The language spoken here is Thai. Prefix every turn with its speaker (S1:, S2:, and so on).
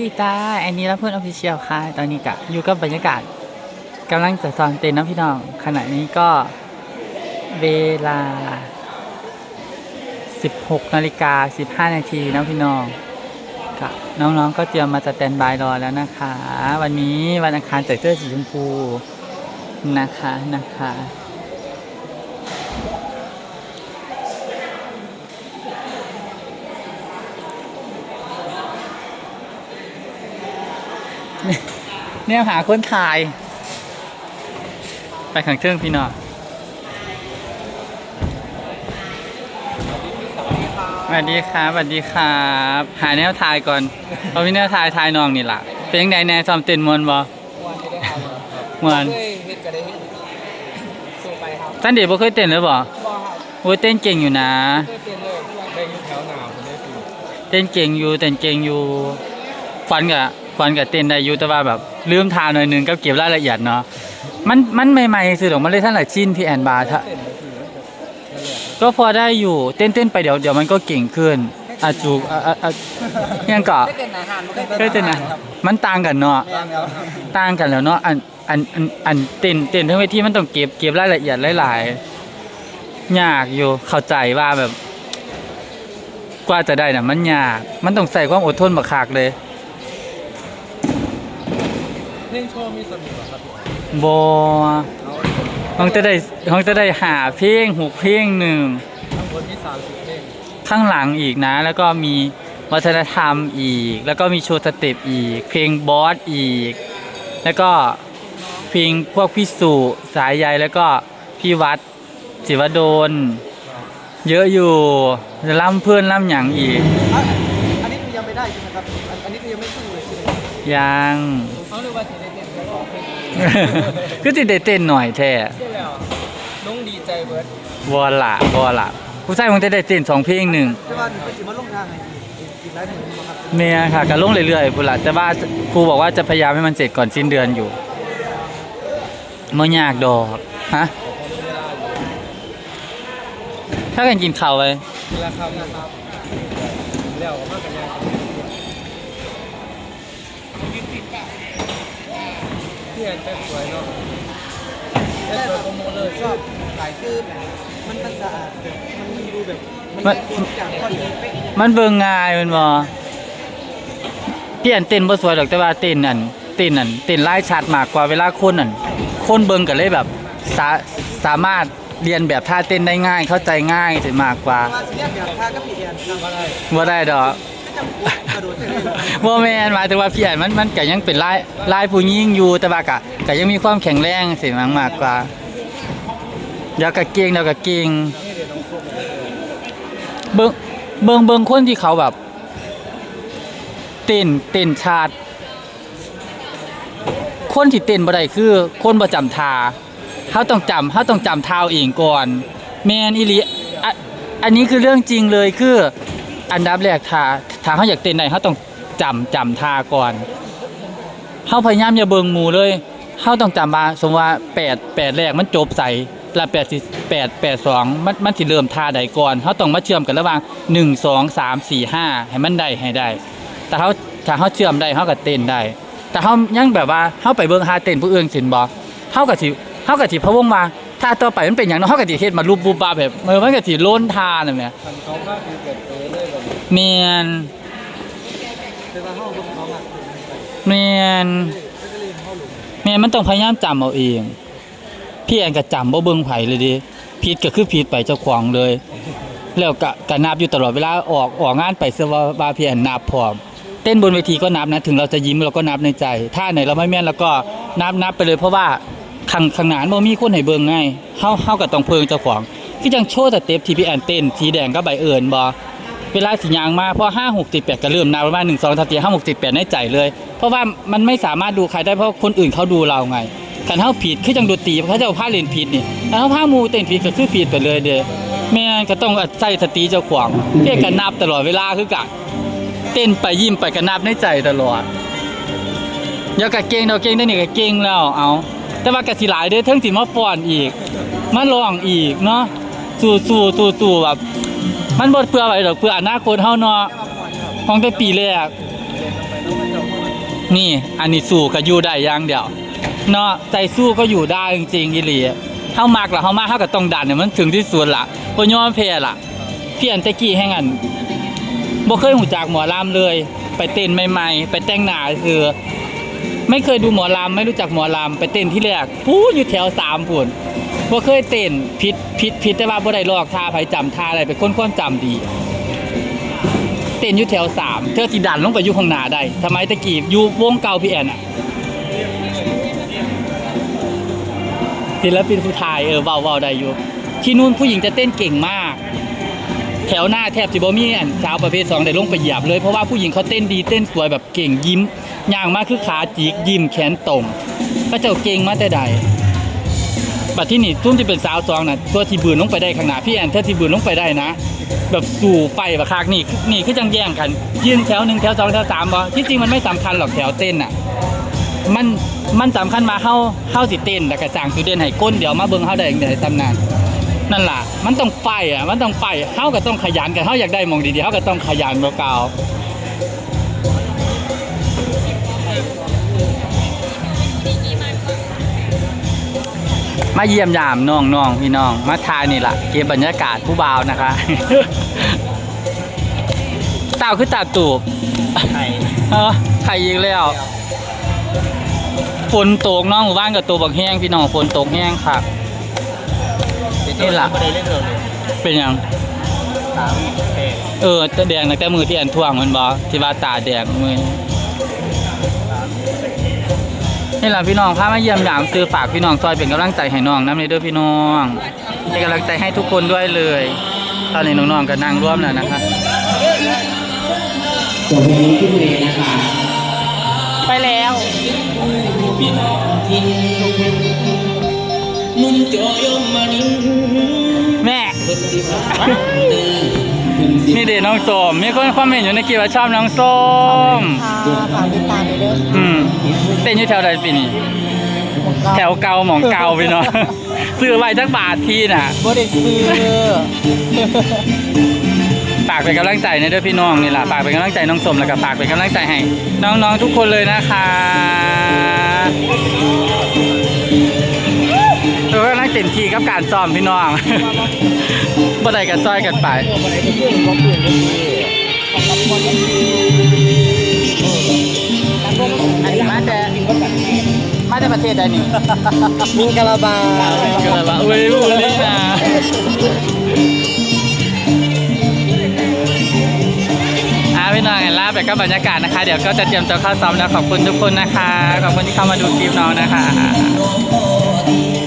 S1: ดีจ้าอันนี้รับเพื่อนออฟฟิเชียลค่ะ ตอนนี้กะอยู่กับบรรยากาศกำลังจะสอนเต้นนะพี่น้อง ขณะนี้ก็เวลา 16นาฬิกา15 นาทีนะพี่น้องกะน้องๆก็เตรียมมาสแตนบายรอแล้วนะคะ วันนี้วันอังคารใส่เสื้อสีชมพูนะคะนะคะ เนี่ยหาคนถ่าย ไปขังเครื่องพี่น้องสวัสดีครับสวัสดีครับ หาแนวถ่ายก่อนเพราะพี่แนวถ่ายถ่ายน้องนี่ล่ะ เป็นยังไงแน่ซ้อมเต้นมวนบ่
S2: วันไม่ได้ทำครับ
S1: ม่วน
S2: เคยเฮ็ดก็ได้เฮ็ดสู้ไปครับ
S1: ท่านเด็กบ่เคยเต้นเลยบ่
S2: บ่ครับ
S1: โอ้ยเต้นเก่งอยู่นะ
S2: เคยเป็นเลยที่ว่าได้อยู่แถวหนาวผมได้คือ
S1: เต้นเก่งอยู่เต้นเก่งอยู่ฟันกั บฟันกับเต้นได้อยู่แต่ว่าแบบลืมทาหน่อยหนึงก็เก็บรายละเอียดเนาะมันมันใหม่ๆสิดอกมันเลยท่านหลายชิ้นพี่แอนบาร์ถ้า
S2: เต้นก็คือนั่นแหละ
S1: ก็พอได้อยู่เต้นเต้นๆไปเดี๋ยวเดี๋ยวมันก็เก่งขึ้นอาจูอะอะอะยังก็
S2: ได้เต้นอาหารมัน
S1: เคยเต้นนะมันต่างกันเนาะ
S2: แม่นแล้วครับ
S1: ต่างกันแล้วเนาะอันอันอันอันเต้นเต้นทั้งเวทีมันต้องเก็บเก็บรายละเอียดหลายๆยากอยู่เข้าใจว่าแบบ กว่าจะได้น่ะมันยาก มันต้องใส่ความอดทนบักคักเลย
S2: เพลงโชว์มีสนุกครับพี่
S1: บ
S2: เอา
S1: ห้องจะได้ห้องจะได้หาเพลงหกเพลงหนึ่ง
S2: ทั้งหมดมี30เพลง
S1: ข้างหลังอีกนะ แล้วก็มีวัฒนธรรมอีก แล้วก็มีโชว์สเต็ปอีก เพลงบอสอีก แล้วก็เพลงพวกพี่สุสายใยแล้วก็พี่วัดศิวดลเยอะอยู่จะล่ำเพื่อนล่ำหยังอีก
S2: ยใช่ไหมยังเขาเรียกว่าสิได้เต้นแค่สองเพลง
S1: ก็ติได้เต้นหน่อยแท้
S2: ใช่แล้วน้องดีใจเบิร์ด
S1: วอละวอละผู้ชายคงจะได้เต้นสองเพลงหนึ่ง
S2: แต่ว่าไปสิมาลงทางไหนอีกอีกหลายหนึ่งครับ
S1: เนี่ยค่ะก็ลงเรื่อยๆพุ่นละแต่ว่าครูบอกว่าจะพยายามให้มันเสร็จก่อนสิ้นเดือนอยู่ไม่ยากดอกฮะถ้ากันกินข้าวไป
S2: เวลาครับนะครับแล้วก็มากันยัง พี่แอนแต่สวยเนาะแต่งสวยโปรโมเลยชอบหลายคือมันมันสะอาดแบบมันดูแบบมันตัวทุกอย่างพอดีเป๊ะ
S1: มันเบิ่งง่ายแมันบ่พี่อันเต้นบ่สวยดอกแต่ว่าเต้นอันเต้นอันเต้นลายชัดมากกว่าเวลาคนอันคนเบิ่งก็เลยแบบสาสามารถเรียนแบบท่าเต้นได้ง่ายเข้าใจง่ายสิมากกว่า
S2: ว่าสิเรียกแบบท่าก็พี่แอนทำอะไร
S1: บ่ได้ดอก
S2: โดดเลย
S1: บ่แมนหมายถึงว่าพี่อันมันมันก็ยังเป็นลายลายผู้หญิงอยู่แต่ว่าก็ก็ยังมีความแข็งแรงสิมากมากกว่าเดี๋ยวก็เก่งเดี๋ยวก็เก่ง
S2: เดี๋ยง
S1: เบิ่งเบิ่งเบิ่งคนที่เขาแบบเต้นเต้นชาติคนที่เต้นบ่ได้คือ คนบ่จำทาเขาต้องจำเขาต้องจำท่าเองก่อนแมนอีหลีอันนี้คือเรื่องจริงเลยคืออันดับแรกทา ถ้าเขาอยากเต้นได้เขาต้องจำจำท่าก่อนเขาพยายามอย่าเบิงมูเลยเขาต้องจำว่าสมมติว่า8 8แปดแรกมันจบใส่และ8สิ8 8 2มันมันสิเริ่มท่าใดก่อนเขาต้องมาเชื่อมกันระหว่าง1 2 3 4 5ให้มันได้ให้ได้ แต่เขาถ้าเขาเชื่อมได้เขาก็เต้นได้ แต่เขายังแบบว่าเขาไปเบิ่งหาเต้นผู้อื่นสินบ่เขาก็สิเขาก็สิพะวงมาถ้าต่อไปมันเป็นอย่างนั้นเขาก็สิเฮ็ดมารูปบูบาแบบเออมันก็สิโล้นทาน่ะแหม
S2: ทำเขาภาพดีเกิด เมี
S1: ยน
S2: เมี
S1: ยน
S2: เมี
S1: ยนมันต้องพยายามจำเอาเอง พี่แอนก็จำบ่เบิ่งไผเลยดิผิดก็คือผิดไปเจ้าของเลย แล้วก็ก็นับอยู่ตลอดเวลาออกออกงานไปเสว่าว่าพี่แอนนับพร้อมเต้นบนเวทีก็นับนะ ถึงเราจะยิ้มเราก็นับในใจ ถ้าไหนเราไม่แม่นเราก็นับนับไปเลยเพราะว่าข้างข้างหน้าบ่มีคนให้เบิ่งไงเฮาเฮาก็ต้องเพิงเจ้าของคือจังโชว์สเต็ปที่พี่แอนเต้นสีแดงก็ใบเอิญบ่ เวลาสิยางมาพอ5 6 7 8ก็เริ่มนับประมาณ1 2 3 4 5 6 7 8ในใจเลย เพราะว่ามันไม่สามารถดูใครได้เพราะคนอื่นเขาดูเราไงคันเฮาผิดคือจังดนตรีเขาจะเอาผ้าเลนผิดนี่ถ้าเฮาผ้ามูเต้นผิดก็คือผิดไปเลยเด้อแม่นก็ต้องใส่สติเจ้าของเรียกกันนับตลอดเวลาคือกันเต้นไปยิ้มไปกันนับในใจตลอดเดี๋ยวกะเก่งเดี๋ยวเก่งได้นี่ก็เก่งแล้วเอาแต่ว่ากะสิหลายเด้อเทิงสิมาฟ้อนอีกมาร้องอีกเนาะสู้สู้สู้สู้แบบ มันบ่เพื่ออะไรดอกเพื่ออนาคตเฮาเนาะของแต่ปีแรก
S2: นี่
S1: อันนี้สู้ก็อยู่ได้อย่างเดียวเนาะใจสู้ก็อยู่ได้จริงๆอีหลีเฮามากล่ะเฮามากเฮาก็ต้องดันเนี่ยมันถึงที่สุดล่ะบ่ยอมแพ้ล่ะพี่อันตะกี้แห่งอันบ่เคยหูจักหมอลำเลย ไปเต้นใหม่ๆ ไปแต่งหน้าคือไม่เคยดูหมอลำไม่รู้จักหมอลำไปเต้นที่แรกปู้อยู่แถวสามพุ่น บ่เคยเต้นผิดผิดผิดแต่ว่าบ่ได้ลอกท่าไผจำท่าอะไรเป็นคนความจำดี เต้นอยู่แถวสามเธอสิดันลงไปอยู่ข้างหน้าได้สมัยตะกี้อยู่วงเก่าพี่แอนอะศิลปินผู้ชายเออเบาเบาได้อยู่ ที่นู่นผู้หญิงจะเต้นเก่งมาก แถวหน้าแทบจะบ่มีอันสาวประเภทสองได้ลงไปเหยียบเลยเพราะว่าผู้หญิงเขาเต้นดีเต้นสวยแบบเก่งยิ้มย่างมากคือขาจีกยิ้มแขนตรงก็เจ้าเก่งมาแต่ใด บัดที่นี่ทุ่มที่เป็นสาวสองน่ะตัวที่บืนลงไปได้ข้างหน้าพี่แอนเธอที่บืนลงไปได้นะ แบบสู่ไฟแบบคากนี่นี่คือจังแย่งกัน ยืนแถวหนึ่งแถวสองแถวสามบ่ที่จริงมันไม่สำคัญหรอกแถวเต้นอะมันมันสำคัญมาเข้าเข้าสิเต้นแต่กระจ่างจุดเด่นให้ก้นเดี๋ยวมาเบิ่งเข้าได้ในตำนานนั่นล่ะ มันต้องไปอะมันต้องไปเข้าก็ต้องขยันกันเข้าอยากได้มองดีๆเข้าก็ต้องขยันเก่า มาเยี่ยมยามน้องน้องพี่น้อง มาทายนี่ล่ะเก็บบรรยากาศผู้บ่าวนะคะเต่าคือตาตูบ
S2: ไข่
S1: เออไข่อีกแล้วฝนตกเน้องหมู่บ้านกับตัวบักแห้งพี่น้องฝนตกแห้งค่ะนี่ล่ะ
S2: ไม่ได้เล่นเลย
S1: เป็นหยัง
S2: สามแปด
S1: เออตาแดงตั้งแต่มือที่อันท่วงมันบอที่ว่าตาแดงมือ นี่แหละพี่น้องพามาเยี่ยมยามซื้อฝากพี่น้องซอยเป็นกำลังใจให้น้องน้ำในเด้อพี่น้องเป็นกำลังใจให้ทุกคนด้วยเลย ตอนนี้น้องๆก็นั่งร่วมแล้วนะคะ
S3: จบเพลงนี้ขึ้นเลยนะคะ
S1: ไปแล้ว
S3: นุ่มจอยมมานิน
S1: แม่
S3: ค นสิบาคุณสิ
S1: นี่เด็น้องส้มมีคนคอมเมนต์อยู่ในคลิปว่าชอบน้องส้ม
S2: ค่ะฝากติดตามด้วยเด้อ
S1: อืมเต้นอยู่แถวใดปีนี้ แถวเก่าหมองเก่าพี่น้องซื้อไว้จักบาทที่น่ะ
S2: บ่ได้ซื้อ
S1: ฝากเป็นกำลังใจในเด้อพี่น้องนี่แหละฝากเป็นกำลังใจน้องสมแล้วก็ฝากเป็นกำลังใจให้น้องๆทุกคนเลยนะคะเราก็ นั่งเต็มที่กับการซ้อมพี่น้อง บ่ได้กันซอยกันไป
S2: บ่ได้ซื้อบ่เปลี่ยนก็คือของกับคนก็คืออันนี้มาแต่
S1: มาจากประเทศใดนี่
S2: มิงกะลาบา
S1: ก็เลยว่าอุ้ยบุรีนะอ่าพี่น้องเห็นลาไปกับบรรยากาศนะคะ เดี๋ยวก็จะเตรียมตัวเข้าซ้อมแล้วขอบคุณทุกคนนะคะ ขอบคุณที่เข้ามาดูคลิปน้องนะคะ